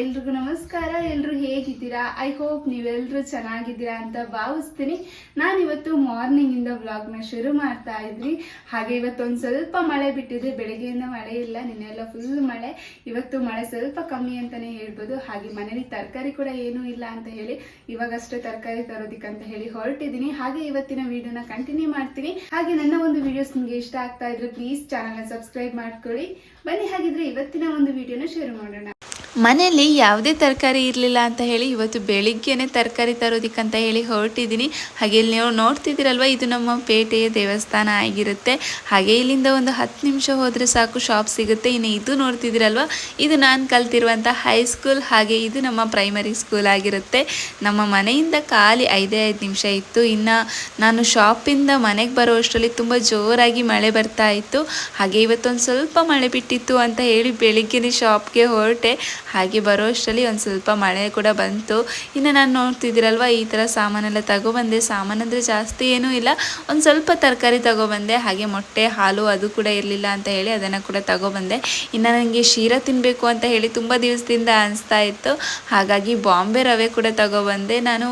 ಎಲ್ರಿಗೂ ನಮಸ್ಕಾರ ಎಲ್ಲರೂ ಹೇಗಿದ್ದೀರಾ? ಐ ಹೋಪ್ ನೀವೆಲ್ಲರೂ ಚೆನ್ನಾಗಿದ್ದೀರಾ ಅಂತ ಭಾವಿಸ್ತೀನಿ. ನಾನು ಇವತ್ತು ಮಾರ್ನಿಂಗ್ ಇಂದ ವ್ಲಾಗ್ನ ಶುರು ಮಾಡ್ತಾ ಇದ್ರಿ ಹಾಗೆ ಇವತ್ತು ಒಂದು ಸ್ವಲ್ಪ ಮಳೆ ಬಿಟ್ಟಿದೆ. ಬೆಳಗ್ಗೆಯಿಂದ ಮಳೆ ಇಲ್ಲ ನಿನ್ನೆಲ್ಲ ಫುಲ್ ಮಳೆ. ಇವತ್ತು ಮಳೆ ಸ್ವಲ್ಪ ಕಮ್ಮಿ ಅಂತಾನೆ ಹೇಳ್ಬೋದು. ಹಾಗೆ ಮನೇಲಿ ತರಕಾರಿ ಕೂಡ ಏನೂ ಇಲ್ಲ ಅಂತ ಹೇಳಿ, ಇವಾಗಷ್ಟೇ ತರಕಾರಿ ತರೋದಿಕ್ಕಂತ ಹೇಳಿ ಹೊರಟಿದ್ದೀನಿ. ಹಾಗೆ ಇವತ್ತಿನ ವಿಡಿಯೋನ ಕಂಟಿನ್ಯೂ ಮಾಡ್ತೀನಿ. ಹಾಗೆ ನನ್ನ ಒಂದು ವಿಡಿಯೋಸ್ ನಿಮಗೆ ಇಷ್ಟ ಆಗ್ತಾ ಇದ್ರೆ ಪ್ಲೀಸ್ ಚಾನಲ್ನ ಸಬ್ಸ್ಕ್ರೈಬ್ ಮಾಡ್ಕೊಳ್ಳಿ. ಬನ್ನಿ, ಹಾಗಿದ್ರೆ ಇವತ್ತಿನ ಒಂದು ವಿಡಿಯೋನ ಶುರು ಮಾಡೋಣ. ಮನೆಯಲ್ಲಿ ಯಾವುದೇ ತರಕಾರಿ ಇರಲಿಲ್ಲ ಅಂತ ಹೇಳಿ ಇವತ್ತು ಬೆಳಿಗ್ಗೆನೆ ತರಕಾರಿ ತರೋದಿಕ್ಕಂತ ಹೇಳಿ ಹೊರಟಿದ್ದೀನಿ. ಹಾಗೆ ಇಲ್ಲಿ ನೀವು ನೋಡ್ತಿದ್ದೀರಲ್ವ, ಇದು ನಮ್ಮ ಪೇಟೆಯ ದೇವಸ್ಥಾನ ಆಗಿರುತ್ತೆ. ಹಾಗೆ ಇಲ್ಲಿಂದ ಒಂದು ಹತ್ತು ನಿಮಿಷ ಹೋದರೆ ಸಾಕು, ಶಾಪ್ ಸಿಗುತ್ತೆ. ಇನ್ನು ಇದು ನೋಡ್ತಿದ್ದೀರಲ್ವ, ಇದು ನಾನು ಕಲ್ತಿರುವಂಥ ಹೈಸ್ಕೂಲ್ ಹಾಗೆ ಇದು ನಮ್ಮ ಪ್ರೈಮರಿ ಸ್ಕೂಲ್ ಆಗಿರುತ್ತೆ. ನಮ್ಮ ಮನೆಯಿಂದ ಖಾಲಿ ಐದೇ ಐದು ನಿಮಿಷ ಇತ್ತು. ಇನ್ನು ನಾನು ಶಾಪಿಂದ ಮನೆಗೆ ಬರೋ ಅಷ್ಟರಲ್ಲಿ ತುಂಬ ಜೋರಾಗಿ ಮಳೆ ಬರ್ತಾ ಇತ್ತು. ಹಾಗೆ ಇವತ್ತೊಂದು ಸ್ವಲ್ಪ ಮಳೆ ಬಿಟ್ಟಿತ್ತು ಅಂತ ಹೇಳಿ ಬೆಳಿಗ್ಗೆನೇ ಶಾಪ್ಗೆ ಹೊರಟೆ. ಹಾಗೆ ಬರೋ ಅಷ್ಟರಲ್ಲಿ ಒಂದು ಸ್ವಲ್ಪ ಮಳೆ ಕೂಡ ಬಂತು. ಇನ್ನು ನಾನು ನೋಡ್ತಿದ್ದೀರಲ್ವ, ಈ ಥರ ಸಾಮಾನೆಲ್ಲ ತಗೊಬಂದೆ. ಸಾಮಾನು ಅಂದರೆ ಜಾಸ್ತಿ ಏನೂ ಇಲ್ಲ. ಒಂದು ಸ್ವಲ್ಪ ತರಕಾರಿ ತಗೊಬಂದೆ. ಹಾಗೆ ಮೊಟ್ಟೆ, ಹಾಲು ಅದು ಕೂಡ ಇರಲಿಲ್ಲ ಅಂತ ಹೇಳಿ ಅದನ್ನು ಕೂಡ ತಗೊಬಂದೆ. ಇನ್ನು ನನಗೆ ಶೀರಾ ತಿನ್ನಬೇಕು ಅಂತ ಹೇಳಿ ತುಂಬ ದಿವಸದಿಂದ ಅನಿಸ್ತಾ ಇತ್ತು. ಹಾಗಾಗಿ ಬಾಂಬೆ ರವೆ ಕೂಡ ತಗೊಬಂದೆ. ನಾನು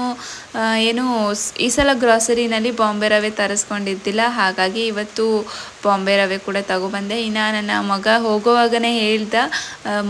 ಏನು ಈ ಸಲ ಗ್ರಾಸರಿನಲ್ಲಿ ಬಾಂಬೆ ರವೆ ತರಿಸ್ಕೊಂಡಿದ್ದಿಲ್ಲ. ಹಾಗಾಗಿ ಇವತ್ತು ಬಾಂಬೆ ರವೆ ಕೂಡ ತಗೊಬಂದೆ. ಇನ್ನು ನನ್ನ ಮಗ ಹೋಗುವಾಗನೇ ಹೇಳ್ದ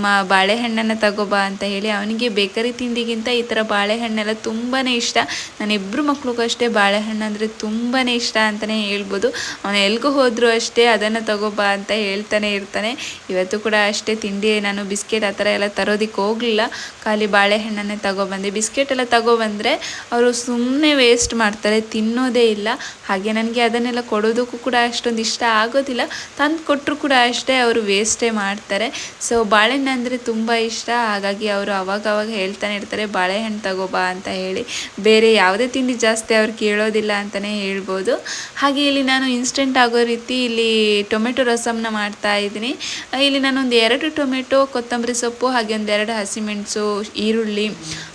ಮ, ಬಾಳೆಹಣ್ಣನ್ನು ತಗೋಬಾ ಅಂತ ಹೇಳಿ ಅವನಿಗೆ ಬೇಕರಿ ತಿಂಡಿಗಿಂತ ಈ ಥರ ಬಾಳೆಹಣ್ಣೆಲ್ಲ ತುಂಬಾ ಇಷ್ಟ. ನಾನು ಇಬ್ಬರು ಮಕ್ಳಿಗೂ ಅಷ್ಟೇ ಬಾಳೆಹಣ್ಣು ಅಂದರೆ ತುಂಬಾ ಇಷ್ಟ ಅಂತಲೇ ಹೇಳ್ಬೋದು. ಅವನು ಎಲ್ಗೂ ಹೋದರೂ ಅಷ್ಟೇ ಅದನ್ನು ತಗೋಬಾ ಅಂತ ಹೇಳ್ತಾನೆ ಇರ್ತಾನೆ. ಇವತ್ತು ಕೂಡ ಅಷ್ಟೇ ತಿಂಡಿ, ನಾನು ಬಿಸ್ಕೆಟ್ ಆ ಥರ ಎಲ್ಲ ತರೋದಕ್ಕೆ ಹೋಗಲಿಲ್ಲ. ಖಾಲಿ ಬಾಳೆಹಣ್ಣನ್ನೇ ತಗೊಬಂದೆ ಬಿಸ್ಕೆಟ್ ಎಲ್ಲ ತಗೊಬಂದರೆ ಅವರು ಸುಮ್ಮನೆ ವೇಸ್ಟ್ ಮಾಡ್ತಾರೆ, ತಿನ್ನೋದೇ ಇಲ್ಲ. ಹಾಗೆ ನನಗೆ ಅದನ್ನೆಲ್ಲ ಕೊಡೋದಕ್ಕೂ ಕೂಡ ಅಷ್ಟೊಂದು ಇಷ್ಟ ಆಗೋದಿಲ್ಲ. ತಂದು ಕೊಟ್ಟರು ಕೂಡ ಅಷ್ಟೇ ಅವರು ವೇಸ್ಟೇ ಮಾಡ್ತಾರೆ. ಸೊ ಬಾಳೆಹಣ್ಣು ಅಂದರೆ ತುಂಬ ಇಷ್ಟ. ಹಾಗಾಗಿ ಅವರು ಅವಾಗ ಅವಾಗ ಹೇಳ್ತಾನೆ ಇರ್ತಾರೆ ಬಾಳೆಹಣ್ಣು ತಗೋಬಾ ಅಂತ ಹೇಳಿ. ಬೇರೆ ಯಾವುದೇ ತಿಂಡಿ ಜಾಸ್ತಿ ಅವ್ರು ಕೇಳೋದಿಲ್ಲ ಅಂತಲೇ ಹೇಳ್ಬೋದು. ಹಾಗೆ ಇಲ್ಲಿ ನಾನು ಇನ್ಸ್ಟೆಂಟ್ ಆಗೋ ರೀತಿ ಇಲ್ಲಿ ಟೊಮೆಟೊ ರಸಮ್ನ ಮಾಡ್ತಾ ಇದ್ದೀನಿ. ಇಲ್ಲಿ ನಾನೊಂದು ಎರಡು ಟೊಮೆಟೊ, ಕೊತ್ತಂಬರಿ ಸೊಪ್ಪು, ಹಾಗೆ ಒಂದೆರಡು ಹಸಿಮೆಣಸು ಈರುಳ್ಳಿ,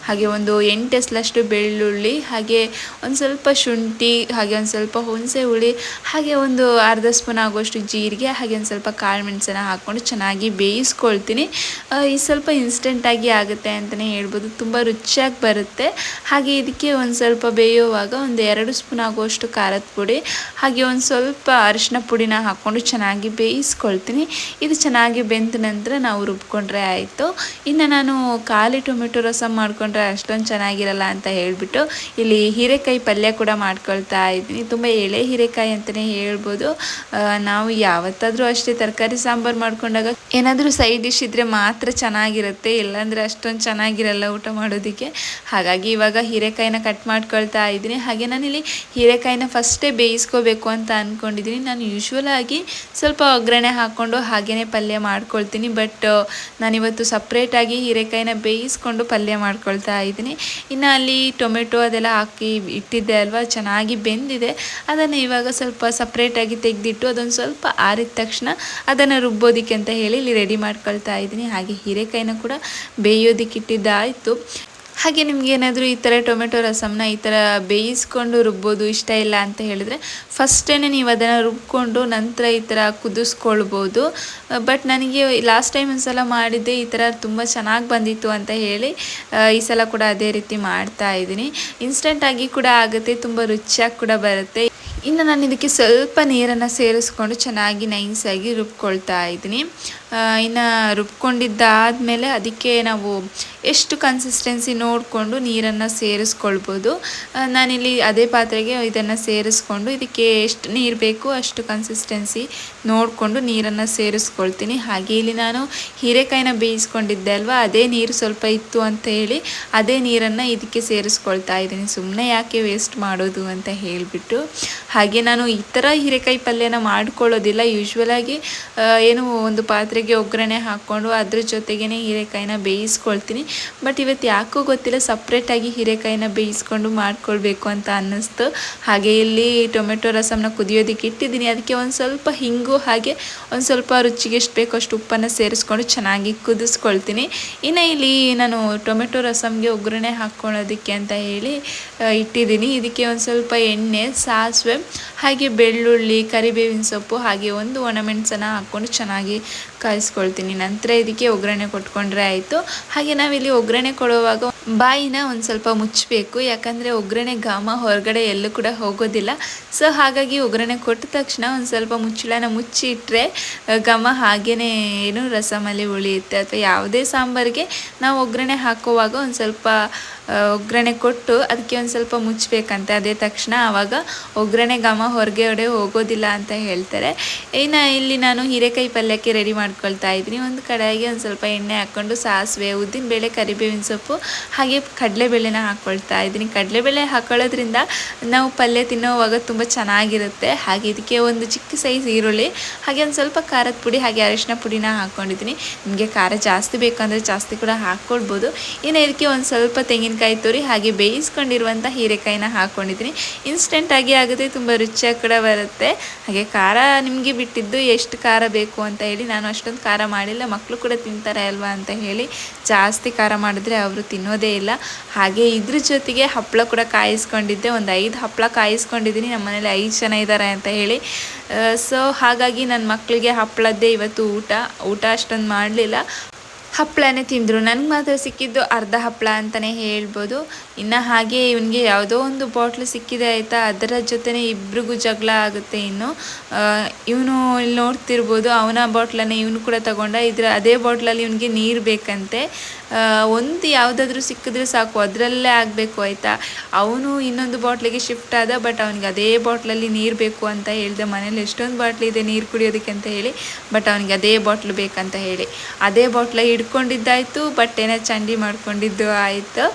ಹಾಗೆ ಒಂದು ಎಂಟು ಎಸ್ಲಷ್ಟು ಬೆಳ್ಳುಳ್ಳಿ, ಹಾಗೆ ಒಂದು ಸ್ವಲ್ಪ ಶುಂಠಿ, ಹಾಗೆ ಒಂದು ಸ್ವಲ್ಪ ಹುಣಸೆ ಹುಳಿ, ಹಾಗೆ ಒಂದು ಅರ್ಧ ಸ್ಪೂನ್ ಆಗುವಷ್ಟು ಜೀರಿಗೆ, ಹಾಗೆ ಒಂದು ಸ್ವಲ್ಪ ಕಾಳು ಮೆಣಸನ್ನ ಹಾಕ್ಕೊಂಡು ಚೆನ್ನಾಗಿ ಬೇಯಿಸ್ಕೊಳ್ತೀನಿ. ಈ ಸ್ವಲ್ಪ ಇನ್ಸ್ಟೆಂಟಾಗಿ ಆಗುತ್ತೆ ಅಂತಲೇ ಹೇಳ್ಬೋದು. ತುಂಬ ರುಚಿಯಾಗಿ ಬರುತ್ತೆ. ಹಾಗೆ ಇದಕ್ಕೆ ಒಂದು ಸ್ವಲ್ಪ ಬೇಯುವಾಗ ಒಂದು ಎರಡು ಸ್ಪೂನ್ ಆಗುವಷ್ಟು ಖಾರದ ಪುಡಿ, ಹಾಗೆ ಒಂದು ಸ್ವಲ್ಪ ಅರಿಶಿನ ಪುಡಿನ ಹಾಕ್ಕೊಂಡು ಚೆನ್ನಾಗಿ ಬೇಯಿಸ್ಕೊಳ್ತೀನಿ. ಇದು ಚೆನ್ನಾಗಿ ಬೆಂದ ನಂತರ ನಾವು ರುಬ್ಕೊಂಡ್ರೆ ಆಯಿತು. ಇನ್ನು ನಾನು ಖಾಲಿ ಟೊಮೆಟೊ ರಸಂ ಮಾಡಿಕೊಂಡ್ರೆ ಅಷ್ಟೊಂದು ಚೆನ್ನಾಗಿರಲ್ಲ ಅಂತ ಹೇಳಿಬಿಟ್ಟು ಇಲ್ಲಿ ಹೀರೆಕಾಯಿ ಪಲ್ಯ ಕೂಡ ಮಾಡ್ಕೊಳ್ತಾ ಇದ್ದೀನಿ. ತುಂಬ ಎಳೆ ಹೀರೆಕಾಯಿ ಅಂತಲೇ ಹೇಳ್ಬೋದು. ನಾವು ಯಾವತ್ತಾದರೂ ಅಷ್ಟೇ ತರಕಾರಿ ಸಾಂಬಾರು ಮಾಡ್ಕೊಂಡಾಗ ಏನಾದರೂ ಸೈಡ್ ಡಿಶ್ ಇದ್ದರೆ ಮಾತ್ರ ಚೆನ್ನಾಗಿರುತ್ತೆ. ಇಲ್ಲಾಂದರೆ ಅಷ್ಟೊಂದು ಚೆನ್ನಾಗಿರಲ್ಲ ಊಟ ಮಾಡೋದಕ್ಕೆ. ಹಾಗಾಗಿ ಇವಾಗ ಹೀರೆಕಾಯಿನ ಕಟ್ ಮಾಡ್ಕೊಳ್ತಾ ಇದ್ದೀನಿ. ಹಾಗೆ ನಾನಿಲ್ಲಿ ಹೀರೆಕಾಯಿನ ಫಸ್ಟೇ ಬೇಯಿಸ್ಕೋಬೇಕು ಅಂತ ಅಂದ್ಕೊಂಡಿದ್ದೀನಿ ನಾನು ಯೂಶ್ವಲ್ ಆಗಿ ಸ್ವಲ್ಪ ಒಗ್ಗರಣೆ ಹಾಕ್ಕೊಂಡು ಹಾಗೆಯೇ ಪಲ್ಯ ಮಾಡ್ಕೊಳ್ತೀನಿ. ಬಟ್ ನಾನಿವತ್ತು ಸಪ್ರೇಟಾಗಿ ಹೀರೆಕಾಯಿನ ಬೇಯಿಸ್ಕೊಂಡು ಪಲ್ಯ ಮಾಡ್ಕೊಳ್ತಾ ಇದ್ದೀನಿ. ಇನ್ನು ಅಲ್ಲಿ ಟೊಮೆಟೊ ಅದೆಲ್ಲ ಹಾಕಿ ಇಟ್ಟಿದ್ದೆ ಅಲ್ವಾ? ಚೆನ್ನಾಗಿ ಬೆಂದಿದೆ. ಅದನ್ನು ಇವಾಗ ಸ್ವಲ್ಪ ಸಪ್ರೇಟಾಗಿ ತೆಗೆದಿಟ್ಟು ಅದೊಂದು ಸ್ವಲ್ಪ ಆರಿದ ತಕ್ಷಣ ಅದನ್ನು ರುಬ್ಬೋದಿಕ್ಕೆ ಅಂತ ಹೇಳಿ ಇಲ್ಲಿ ರೆಡಿ ಮಾಡ್ಕೊಳ್ತಾ ಇದ್ದೀನಿ. ಹಾಗೆ ಹೀರೆಕಾಯಿನ ಕೂಡ ಬೇಯೋದಿಕ್ಕೆ ಇಟ್ಟಿದ್ದಾಯಿತು ಹಾಗೆ ನಿಮ್ಗೆ ಏನಾದರೂ ಈ ಥರ ಟೊಮೆಟೊ ರಸಮ್ನ ಈ ಥರ ಬೇಯಿಸ್ಕೊಂಡು ರುಬ್ಬೋದು, ಇಷ್ಟ ಇಲ್ಲ ಅಂತ ಹೇಳಿದ್ರೆ ಫಸ್ಟೇ ನೀವು ಅದನ್ನು ರುಬ್ಕೊಂಡು ನಂತರ ಈ ಥರ ಕುದಿಸ್ಕೊಳ್ಬೋದು. ಬಟ್ ನನಗೆ ಲಾಸ್ಟ್ ಟೈಮ್ ಒಂದ್ಸಲ ಮಾಡಿದ್ದೆ, ಈ ಥರ ತುಂಬ ಚೆನ್ನಾಗಿ ಬಂದಿತ್ತು ಅಂತ ಹೇಳಿ ಈ ಸಲ ಕೂಡ ಅದೇ ರೀತಿ ಮಾಡ್ತಾ ಇದ್ದೀನಿ. ಇನ್ಸ್ಟೆಂಟಾಗಿ ಕೂಡ ಆಗುತ್ತೆ, ತುಂಬ ರುಚಿಯಾಗಿ ಕೂಡ ಬರುತ್ತೆ. ಇನ್ನು ನಾನು ಇದಕ್ಕೆ ಸ್ವಲ್ಪ ನೀರನ್ನು ಸೇರಿಸ್ಕೊಂಡು ಚೆನ್ನಾಗಿ ನೈಸಾಗಿ ರುಬ್ಕೊಳ್ತಾ ಇದ್ದೀನಿ. ಇನ್ನು ರುಬ್ಕೊಂಡಿದ್ದಾದಮೇಲೆ ಅದಕ್ಕೆ ನಾವು ಎಷ್ಟು ಕನ್ಸಿಸ್ಟೆನ್ಸಿ ನೋಡಿಕೊಂಡು ನೀರನ್ನು ಸೇರಿಸ್ಕೊಳ್ಬೋದು. ನಾನಿಲ್ಲಿ ಅದೇ ಪಾತ್ರೆಗೆ ಇದನ್ನು ಸೇರಿಸ್ಕೊಂಡು ಇದಕ್ಕೆ ಎಷ್ಟು ನೀರು ಬೇಕು ಅಷ್ಟು ಕನ್ಸಿಸ್ಟೆನ್ಸಿ ನೋಡಿಕೊಂಡು ನೀರನ್ನು ಸೇರಿಸ್ಕೊಳ್ತೀನಿ. ಹಾಗೆ ಇಲ್ಲಿ ನಾನು ಹೀರೆಕಾಯಿನ ಬೇಯಿಸ್ಕೊಂಡಿದ್ದೆ ಅಲ್ವಾ? ಅದೇ ನೀರು ಸ್ವಲ್ಪ ಇತ್ತು ಅಂತ ಹೇಳಿ ಅದೇ ನೀರನ್ನು ಇದಕ್ಕೆ ಸೇರಿಸ್ಕೊಳ್ತಾ ಇದ್ದೀನಿ. ಸುಮ್ಮನೆ ಯಾಕೆ ವೇಸ್ಟ್ ಮಾಡೋದು ಅಂತ ಹೇಳಿಬಿಟ್ಟು. ಹಾಗೆ ನಾನು ಈ ಥರ ಹೀರೆಕಾಯಿ ಪಲ್ಯನ ಮಾಡ್ಕೊಳ್ಳೋದಿಲ್ಲ. ಯೂಶ್ವಲಾಗಿ ಏನು ಒಂದು ಪಾತ್ರೆಗೆ ಒಗ್ಗರಣೆ ಹಾಕ್ಕೊಂಡು ಅದ್ರ ಜೊತೆಗೇ ಹೀರೆಕಾಯಿನ ಬೇಯಿಸ್ಕೊಳ್ತೀನಿ. ಬಟ್ ಇವತ್ತು ಯಾಕೋ ಗೊತ್ತಿಲ್ಲ ಸಪ್ರೇಟಾಗಿ ಹೀರೆಕಾಯಿನ ಬೇಯಿಸ್ಕೊಂಡು ಮಾಡ್ಕೊಳ್ಬೇಕು ಅಂತ ಅನ್ನಿಸ್ತು. ಹಾಗೆ ಇಲ್ಲಿ ಟೊಮೆಟೊ ರಸಮ್ನ ಕುದಿಯೋದಕ್ಕೆ ಇಟ್ಟಿದ್ದೀನಿ. ಅದಕ್ಕೆ ಒಂದು ಸ್ವಲ್ಪ ಹಿಂಗು ಹಾಗೆ ಒಂದು ಸ್ವಲ್ಪ ರುಚಿಗೆ ಎಷ್ಟು ಬೇಕೋ ಅಷ್ಟು ಉಪ್ಪನ್ನು ಸೇರಿಸ್ಕೊಂಡು ಚೆನ್ನಾಗಿ ಕುದಿಸ್ಕೊಳ್ತೀನಿ. ಇನ್ನು ಇಲ್ಲಿ ನಾನು ಟೊಮೆಟೊ ರಸಮ್ಗೆ ಒಗ್ಗರಣೆ ಹಾಕ್ಕೊಳ್ಳೋದಕ್ಕೆ ಅಂತ ಹೇಳಿ ಇಟ್ಟಿದ್ದೀನಿ. ಇದಕ್ಕೆ ಒಂದು ಸ್ವಲ್ಪ ಎಣ್ಣೆ, ಸಾಸಿವೆ ಹಾಗೆ ಬೆಳ್ಳುಳ್ಳಿ, ಕರಿಬೇವಿನ ಸೊಪ್ಪು, ಹಾಗೆ ಒಂದು ಒಣಮೆಣಸನ್ನು ಹಾಕ್ಕೊಂಡು ಚೆನ್ನಾಗಿ ಕಾಯಿಸ್ಕೊಳ್ತೀನಿ. ನಂತರ ಇದಕ್ಕೆ ಒಗ್ಗರಣೆ ಕೊಟ್ಕೊಂಡ್ರೆ ಆಯಿತು. ಹಾಗೆ ನಾವಿಲ್ಲಿ ಒಗ್ಗರಣೆ ಕೊಡುವಾಗ ಬಾಯಿನ ಒಂದು ಸ್ವಲ್ಪ ಮುಚ್ಚಬೇಕು ಯಾಕಂದರೆ ಒಗ್ಗರಣೆ ಘಾಮ ಹೊರಗಡೆ ಎಲ್ಲೂ ಕೂಡ ಹೋಗೋದಿಲ್ಲ. ಸೊ ಹಾಗಾಗಿ ಒಗ್ಗರಣೆ ಕೊಟ್ಟ ತಕ್ಷಣ ಒಂದು ಸ್ವಲ್ಪ ಮುಚ್ಚಳನ ಮುಚ್ಚಿ ಇಟ್ಟರೆ ಘಮ ಹಾಗೇ ಏನು ರಸಮಲ್ಲಿ ಉಳಿಯುತ್ತೆ. ಅಥವಾ ಯಾವುದೇ ಸಾಂಬಾರಿಗೆ ನಾವು ಒಗ್ಗರಣೆ ಹಾಕುವಾಗ ಒಂದು ಸ್ವಲ್ಪ ಒಗ್ಗರಣೆ ಕೊಟ್ಟು ಅದಕ್ಕೆ ಒಂದು ಸ್ವಲ್ಪ ಮುಚ್ಚಬೇಕಂತೆ ಅದೇ ತಕ್ಷಣ ಆವಾಗ ಒಗ್ಗರಣೆ ಘಮ ಹೊರಗಡೆ ಹೋಗೋದಿಲ್ಲ ಅಂತ ಹೇಳ್ತಾರೆ. ಇನ್ನು ಇಲ್ಲಿ ನಾನು ಹೀರೆಕಾಯಿ ಪಲ್ಯಕ್ಕೆ ರೆಡಿ ಮಾಡ್ಕೊಳ್ತಾ ಇದ್ದೀನಿ. ಒಂದು ಕಡಾಯಿಗೆ ಒಂದು ಸ್ವಲ್ಪ ಎಣ್ಣೆ ಹಾಕ್ಕೊಂಡು ಸಾಸಿವೆ, ಉದ್ದಿನಬೇಳೆ, ಕರಿಬೇವಿನ ಸೊಪ್ಪು, ಹಾಗೆ ಕಡಲೆಬೇಳೆನ ಹಾಕ್ಕೊಳ್ತಾ ಇದ್ದೀನಿ. ಕಡಲೆಬೇಳೆ ಹಾಕ್ಕೊಳ್ಳೋದ್ರಿಂದ ನಾವು ಪಲ್ಯ ತಿನ್ನೋವಾಗ ತುಂಬ ಚೆನ್ನಾಗಿರುತ್ತೆ. ಹಾಗೆ ಇದಕ್ಕೆ ಒಂದು ಚಿಕ್ಕ ಸೈಜ್ ಈರುಳ್ಳಿ, ಹಾಗೆ ಒಂದು ಸ್ವಲ್ಪ ಖಾರದ ಪುಡಿ, ಹಾಗೆ ಅರಿಶಿನ ಪುಡಿನ ಹಾಕ್ಕೊಂಡಿದ್ದೀನಿ ನಿಮಗೆ ಖಾರ ಜಾಸ್ತಿ ಬೇಕಂದರೆ ಜಾಸ್ತಿ ಕೂಡ ಹಾಕ್ಕೊಳ್ಬೋದು. ಇನ್ನು ಇದಕ್ಕೆ ಒಂದು ಸ್ವಲ್ಪ ತೆಂಗಿನಕಾಯಿ ತುರಿ ಹಾಗೆ ಬೇಯಿಸ್ಕೊಂಡಿರುವಂಥ ಹೀರೆಕಾಯಿನ ಹಾಕ್ಕೊಂಡಿದ್ದೀನಿ ಇನ್ಸ್ಟೆಂಟಾಗಿ ಆಗುತ್ತೆ, ತುಂಬ ರುಚಿಯಾಗಿ ಕೂಡ ಬರುತ್ತೆ. ಹಾಗೆ ಖಾರ ನಿಮಗೆ ಬಿಟ್ಟಿದ್ದು ಎಷ್ಟು ಖಾರ ಬೇಕು ಅಂತ ಹೇಳಿ ನಾನು ಅಷ್ಟೊಂದು ಖಾರ ಮಾಡಿಲ್ಲ. ಮಕ್ಕಳು ಕೂಡ ತಿಂತಾರೆ ಅಲ್ವಾ ಅಂತ ಹೇಳಿ ಜಾಸ್ತಿ ಖಾರ ಮಾಡಿದ್ರೆ ಅವರು ತಿನ್ನೋದೇ ಇಲ್ಲ. ಹಾಗೆ ಇದ್ರ ಜೊತೆಗೆ ಹಪ್ಪಳ ಕೂಡ ಕಾಯಿಸ್ಕೊಂಡಿದ್ದೆ. ಒಂದು ಐದು ಹಪ್ಪಳ ಕಾಯಿಸ್ಕೊಂಡಿದ್ದೀನಿ. ನಮ್ಮ ಮನೇಲಿ ಐದು ಜನ ಇದ್ದಾರೆ ಅಂತ ಹೇಳಿ. ಸೊ ಹಾಗಾಗಿ ನನ್ನ ಮಕ್ಕಳಿಗೆ ಹಪ್ಪಳದ್ದೇ ಇವತ್ತು ಊಟ. ಊಟ ಅಷ್ಟೊಂದು ಮಾಡಲಿಲ್ಲ. ಹಪ್ಪಳನೇ ತಿಂದರು. ನನಗೆ ಮಾತ್ರ ಸಿಕ್ಕಿದ್ದು ಅರ್ಧ ಹಪ್ಪಳ ಅಂತಲೇ ಹೇಳ್ಬೋದು. ಇನ್ನು ಹಾಗೆ ಇವನಿಗೆ ಯಾವುದೋ ಒಂದು ಬಾಟ್ಲು ಸಿಕ್ಕಿದೆ ಆಯಿತಾ, ಅದರ ಜೊತೆನೇ ಇಬ್ರಿಗೂ ಜಗಳ ಆಗುತ್ತೆ ಇನ್ನು. ಇವನು ಇಲ್ಲಿ ನೋಡ್ತಿರ್ಬೋದು, ಅವನ ಬಾಟ್ಲನ್ನೇ ಇವನು ಕೂಡ ತಗೊಂಡ. ಇದರ, ಅದೇ ಬಾಟ್ಲಲ್ಲಿ ಇವನಿಗೆ ನೀರು ಬೇಕಂತೆ. ಒಂದು ಯಾವುದಾದ್ರೂ ಸಿಕ್ಕಿದ್ರೆ ಸಾಕು, ಅದರಲ್ಲೇ ಆಗಬೇಕು ಆಯಿತಾ? ಅವನು ಇನ್ನೊಂದು ಬಾಟ್ಲಿಗೆ ಶಿಫ್ಟ್ ಆದ ಬಟ್ ಅವನಿಗೆ ಅದೇ ಬಾಟ್ಲಲ್ಲಿ ನೀರು ಬೇಕು ಅಂತ ಹೇಳಿದೆ. ಮನೇಲಿ ಎಷ್ಟೊಂದು ಬಾಟ್ಲಿ ಇದೆ ನೀರು ಕುಡಿಯೋದಕ್ಕೆ ಅಂತ ಹೇಳಿ ಬಟ್ ಅವನಿಗೆ ಅದೇ ಬಾಟ್ಲು ಬೇಕಂತ ಹೇಳಿ. ಅದೇ ಬಾಟ್ಲ ಹಿಡ್ಕೊಂಡಿದ್ದಾಯಿತು ಬಟ್ಟೆನ ಚಂಡಿ ಮಾಡ್ಕೊಂಡಿದ್ದು ಆಯಿತು.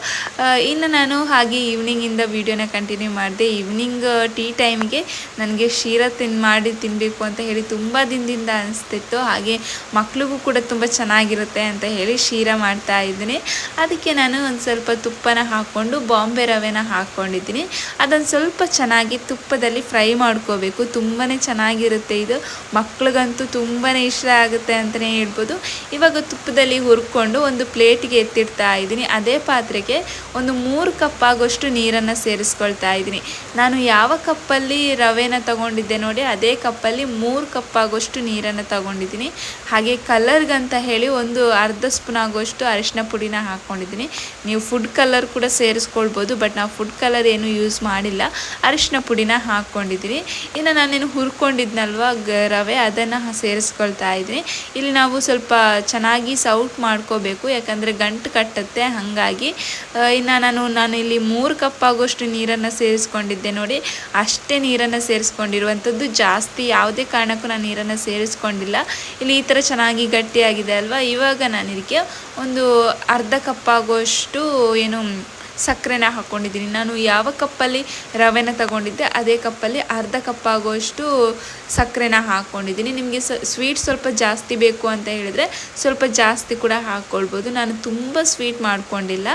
ಇನ್ನು ನಾನು ಹಾಗೆ ಈವ್ನಿಂಗಿಂದ ವೀಡಿಯೋನ ಕಂಟಿನ್ಯೂ ಮಾಡಿದೆ. ಈವ್ನಿಂಗ್ ಟೀ ಟೈಮ್ಗೆ ನನಗೆ ಶೀರ ತಿನ್, ಮಾಡಿ ತಿನ್ನಬೇಕು ಅಂತ ಹೇಳಿ ತುಂಬ ದಿನದಿಂದ ಅನಿಸ್ತಿತ್ತು. ಹಾಗೆ ಮಕ್ಳಿಗೂ ಕೂಡ ತುಂಬ ಚೆನ್ನಾಗಿರುತ್ತೆ ಅಂತ ಹೇಳಿ ಶೀರ ಮಾಡ್ತಾ ಇದ್ದೀನಿ. ಅದಕ್ಕೆ ನಾನು ಒಂದು ಸ್ವಲ್ಪ ತುಪ್ಪನ ಹಾಕ್ಕೊಂಡು, ಬಾಂಬೆ ರವೆನ ಹಾಕ್ಕೊಂಡಿದ್ದೀನಿ ಅದನ್ನು ಸ್ವಲ್ಪ ಚೆನ್ನಾಗಿ ತುಪ್ಪದಲ್ಲಿ ಫ್ರೈ ಮಾಡ್ಕೋಬೇಕು. ತುಂಬಾ ಚೆನ್ನಾಗಿರುತ್ತೆ ಇದು. ಮಕ್ಳಿಗಂತೂ ತುಂಬಾ ಇಷ್ಟ ಆಗುತ್ತೆ ಅಂತಲೇ ಹೇಳ್ಬೋದು. ಇವಾಗ ತುಪ್ಪದಲ್ಲಿ ಹುರ್ಕೊಂಡು ಒಂದು ಪ್ಲೇಟಿಗೆ ಎತ್ತಿಡ್ತಾ ಇದ್ದೀನಿ. ಅದೇ ಪಾತ್ರೆಗೆ ಒಂದು ಮೂರು ಕಪ್ ಆಗೋಷ್ಟು ನೀರನ್ನು ಸೇರಿಸ್ಕೊಳ್ತಾ ಇದ್ದೀನಿ. ನಾನು ಯಾವ ಕಪ್ಪಲ್ಲಿ ರವೆನ ತಗೊಂಡಿದ್ದೆ ನೋಡಿ, ಅದೇ ಕಪ್ಪಲ್ಲಿ ಮೂರು ಕಪ್ ಆಗೋಷ್ಟು ನೀರನ್ನು ತಗೊಂಡಿದ್ದೀನಿ. ಹಾಗೆ ಕಲರ್ಗಂತ ಹೇಳಿ ಒಂದು ಅರ್ಧ ಸ್ಪೂನ್ ಆಗೋಷ್ಟು ಅರಿಶಿನ ಪುಡಿನ ಹಾಕ್ಕೊಂಡಿದ್ದೀನಿ ನೀವು ಫುಡ್ ಕಲರ್ ಕೂಡ ಸೇರಿಸ್ಕೊಳ್ಬೋದು ಬಟ್ ನಾವು ಫುಡ್ ಕಲರ್ ಏನು ಯೂಸ್ ಮಾಡಿಲ್ಲ. ಅರಿಶಿನ ಪುಡಿನ ಹಾಕ್ಕೊಂಡಿದ್ದೀನಿ ಇನ್ನು ನಾನೇನು ಹುರ್ಕೊಂಡಿದ್ನಲ್ವ ರವೆ, ಅದನ್ನು ಸೇರಿಸ್ಕೊಳ್ತಾ ಇದ್ದೀನಿ. ಇಲ್ಲಿ ನಾವು ಸ್ವಲ್ಪ ಚೆನ್ನಾಗಿ ಸೌಟ್ ಮಾಡ್ಕೋಬೇಕು, ಯಾಕಂದರೆ ಗಂಟು ಕಟ್ಟುತ್ತೆ, ಹಾಗಾಗಿ. ಇನ್ನು ನಾನು ನಾನು ಇಲ್ಲಿ ಮೂರು ಕಪ್ ಆಗೋಷ್ಟು ನೀರನ್ನು ಸೇರಿಸ್ಕೊಂಡಿದ್ದೆ ನೋಡಿ. ಅಷ್ಟೇ ನೀರನ್ನು ಸೇರಿಸ್ಕೊಂಡಿರುವಂಥದ್ದು. ಜಾಸ್ತಿ ಯಾವುದೇ ಕಾರಣಕ್ಕೂ ನಾನು ನೀರನ್ನು ಸೇರಿಸ್ಕೊಂಡಿಲ್ಲ. ಇಲ್ಲಿ ಈ ಥರ ಚೆನ್ನಾಗಿ ಗಟ್ಟಿಯಾಗಿದೆ ಅಲ್ವಾ? ಇವಾಗ ನಾನು ಇದಕ್ಕೆ ಒಂದು ಅರ್ಧ ಕಪ್ಪಾಗುವಷ್ಟು ಏನು ಸಕ್ಕರೆನ ಹಾಕ್ಕೊಂಡಿದ್ದೀನಿ ನಾನು ಯಾವ ಕಪ್ಪಲ್ಲಿ ರವೆನ ತಗೊಂಡಿದ್ದೆ, ಅದೇ ಕಪ್ಪಲ್ಲಿ ಅರ್ಧ ಕಪ್ ಆಗೋಷ್ಟು ಸಕ್ಕರೆನ ಹಾಕ್ಕೊಂಡಿದ್ದೀನಿ ನಿಮಗೆ ಸ್ವೀಟ್ ಸ್ವಲ್ಪ ಜಾಸ್ತಿ ಬೇಕು ಅಂತ ಹೇಳಿದರೆ ಸ್ವಲ್ಪ ಜಾಸ್ತಿ ಕೂಡ ಹಾಕ್ಕೊಳ್ಬೋದು ನಾನು ತುಂಬ ಸ್ವೀಟ್ ಮಾಡ್ಕೊಂಡಿಲ್ಲ.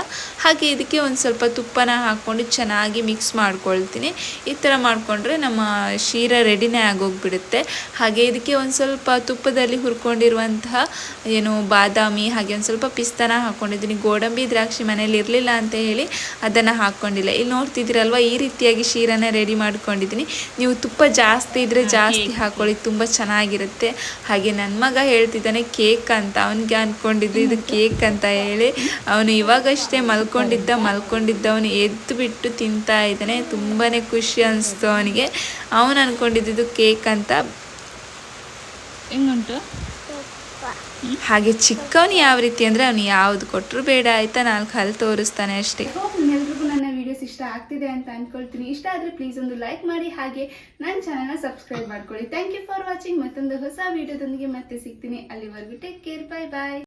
ಹಾಗೆ ಇದಕ್ಕೆ ಒಂದು ಸ್ವಲ್ಪ ತುಪ್ಪನ ಹಾಕ್ಕೊಂಡು ಚೆನ್ನಾಗಿ ಮಿಕ್ಸ್ ಮಾಡ್ಕೊಳ್ತೀನಿ. ಈ ಥರ ಮಾಡಿಕೊಂಡ್ರೆ ನಮ್ಮ ಶೀರ ರೆಡಿನೇ ಆಗೋಗ್ಬಿಡುತ್ತೆ. ಹಾಗೆ ಇದಕ್ಕೆ ಒಂದು ಸ್ವಲ್ಪ ತುಪ್ಪದಲ್ಲಿ ಹುರ್ಕೊಂಡಿರುವಂತಹ ಏನು ಬಾದಾಮಿ, ಹಾಗೆ ಒಂದು ಸ್ವಲ್ಪ ಪಿಸ್ತಾನ ಹಾಕ್ಕೊಂಡಿದ್ದೀನಿ ಗೋಡಂಬಿ, ದ್ರಾಕ್ಷಿ ಮನೇಲಿ ಇರಲಿಲ್ಲ ಅಂತ ಹೇಳಿ ಅದನ್ನು ಹಾಕ್ಕೊಂಡಿಲ್ಲ ಇಲ್ಲಿ ನೋಡ್ತಿದ್ದೀರಲ್ವ ಈ ರೀತಿಯಾಗಿ ಶೀರನ ರೆಡಿ ಮಾಡ್ಕೊಂಡಿದ್ದೀನಿ. ನೀವು ತುಪ್ಪ ಜಾಸ್ತಿ ಇದ್ದರೆ ಜಾಸ್ತಿ ಹಾಕ್ಕೊಳ್ಳಿ ತುಂಬ ಚೆನ್ನಾಗಿರುತ್ತೆ. ಹಾಗೆ ನನ್ನ ಮಗ ಹೇಳ್ತಿದ್ದಾನೆ ಕೇಕ್ ಅಂತ. ಅವನಿಗೆ ಅಂದ್ಕೊಂಡಿದ್ದು ಇದು ಕೇಕ್ ಅಂತ ಹೇಳಿ. ಅವನು ಇವಾಗಷ್ಟೇ ಮಲ್ಕೊಂಡಿದ್ದ ಮಲ್ಕೊಂಡಿದ್ದವನು ಎದ್ದು ಬಿಟ್ಟು ತಿಂತಾ ಇದ್ದಾನೆ. ತುಂಬಾ ಖುಷಿ ಅನಿಸ್ತು ಅವನಿಗೆ. ಅವನು ಅಂದ್ಕೊಂಡಿದ್ದು ಕೇಕ್ ಅಂತ. ಹೆಂಗುಂಟು? ಹಾಗೆ ಚಿಕ್ಕವನು ಯಾವ ರೀತಿ ಅಂದರೆ ಅವನು ಯಾವುದು ಕೊಟ್ಟರು ಬೇಡ ಆಯ್ತಾ ನಾಲ್ಕು ಹಲ್ಲು ತೋರಿಸ್ತಾನೆ ಅಷ್ಟೇ. ಎಲ್ರಿಗೂ ನನ್ನ ವಿಡಿಯೋಸ್ ಇಷ್ಟ ಆಗ್ತಿದೆ ಅಂತ ಅನ್ಕೊಳ್ತೀನಿ. ಇಷ್ಟ ಆದರೆ ಪ್ಲೀಸ್ ಒಂದು ಲೈಕ್ ಮಾಡಿ, ಹಾಗೆ ನನ್ನ ಚಾನಲ್ನ ಸಬ್ಸ್ಕ್ರೈಬ್ ಮಾಡ್ಕೊಳ್ಳಿ. ಥ್ಯಾಂಕ್ ಯು ಫಾರ್ ವಾಚಿಂಗ್ ಮತ್ತೊಂದು ಹೊಸ ವಿಡಿಯೋದೊಂದಿಗೆ ಮತ್ತೆ ಸಿಗ್ತೀನಿ. ಅಲ್ಲಿವರೆಗೂ ಟೇಕ್ ಕೇರ್ ಬಾಯ್ ಬಾಯ್